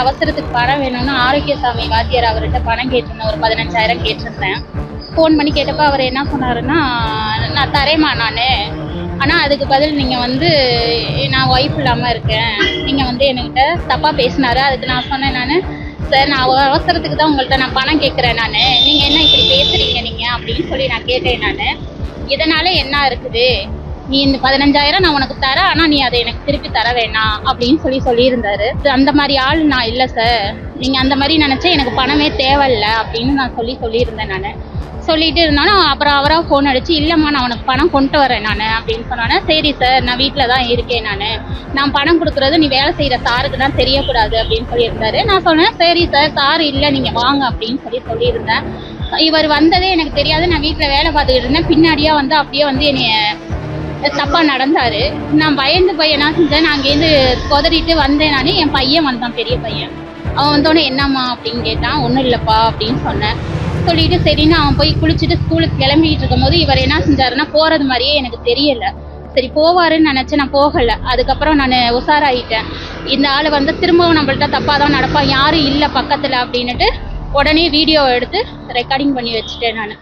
அவசரத்துக்கு பணம் வேணும்னு ஆரோக்கியசாமி வாத்தியார் அவர்கிட்ட பணம் கேட்டிருந்தேன். ஒரு பதினஞ்சாயிரம் கேட்டிருந்தேன். ஃபோன் பண்ணி கேட்டப்போ அவர் என்ன சொன்னாருன்னா நான் தரேம்மா நான். ஆனால் அதுக்கு பதில் நீங்கள் வந்து நான் ஒய்ஃப் இல்லாமல் இருக்கேன். நீங்கள் வந்து என்கிட்ட தப்பாக பேசினாரு. அதுக்கு நான் சொன்னேன் நான் சார் நான் அவசரத்துக்கு தான் உங்கள்கிட்ட நான் பணம் கேட்குறேன் நான். நீங்கள் என்ன இப்படி பேசுகிறீங்க நீங்கள் அப்படின்னு சொல்லி நான் கேட்டேன் நான். இதனால் என்ன இருக்குது? நீ இந்த பதினஞ்சாயிரம் நான் உனக்கு தரேன் ஆனால் நீ அதை எனக்கு திருப்பி தர வேணாம் அப்படின்னு சொல்லி சொல்லியிருந்தாரு. அந்த மாதிரி ஆள் நான் இல்லை சார் நீங்கள் அந்த மாதிரி நினச்சா எனக்கு பணமே தேவையில்ல அப்படின்னு நான் சொல்லி சொல்லியிருந்தேன் நான். சொல்லிட்டு இருந்தாலும் அப்புறம் அவராக ஃபோன் அடிச்சு இல்லைம்மா நான் உனக்கு பணம் கொண்டு வரேன் நான் அப்படின்னு சொன்னோன்னே சரி சார் நான் வீட்டில் தான் இருக்கேன் நான். நான் பணம் கொடுக்குறது நீ வேலை செய்கிற சாருக்கு தான் தெரியக்கூடாது அப்படின்னு சொல்லியிருந்தாரு. நான் சொன்னேன் சரி சார் சார் இல்லை நீங்கள் வாங்க அப்படின்னு சொல்லி சொல்லியிருந்தேன். இவர் வந்ததே எனக்கு தெரியாது. நான் வீட்டில் வேலை பார்த்துக்கிட்டு இருந்தேன். பின்னாடியே வந்து அப்படியே வந்து என்னைய தப்பாக நடந்தார். நான் பயந்து பையன் என்ன செஞ்சேன்? நான் அங்கேருந்து கொதறிட்டு வந்தேன் நான். என் பையன் வந்தான் பெரிய பையன். அவன் வந்தோடனே என்னம்மா? அப்படின்னு கேட்டான். ஒன்றும் இல்லைப்பா அப்படின்னு சொன்னேன். சொல்லிட்டு சரின்னு அவன் போய் குளிச்சுட்டு ஸ்கூலுக்கு கிளம்பிட்டு இருக்கும்போது இவர் என்ன செஞ்சாருன்னா போகிறது மாதிரியே எனக்கு தெரியல. சரி போவாருன்னு நினச்சேன். நான் போகலை. அதுக்கப்புறம் நான் உஷாராயிட்டேன். இந்த ஆள் வந்து திரும்பவும் நம்மள்ட்ட தப்பாக தான் நடப்பான் யாரும் இல்லை பக்கத்தில் அப்படின்னுட்டு உடனே வீடியோ எடுத்து ரெக்கார்டிங் பண்ணி வச்சுட்டேன் நான்.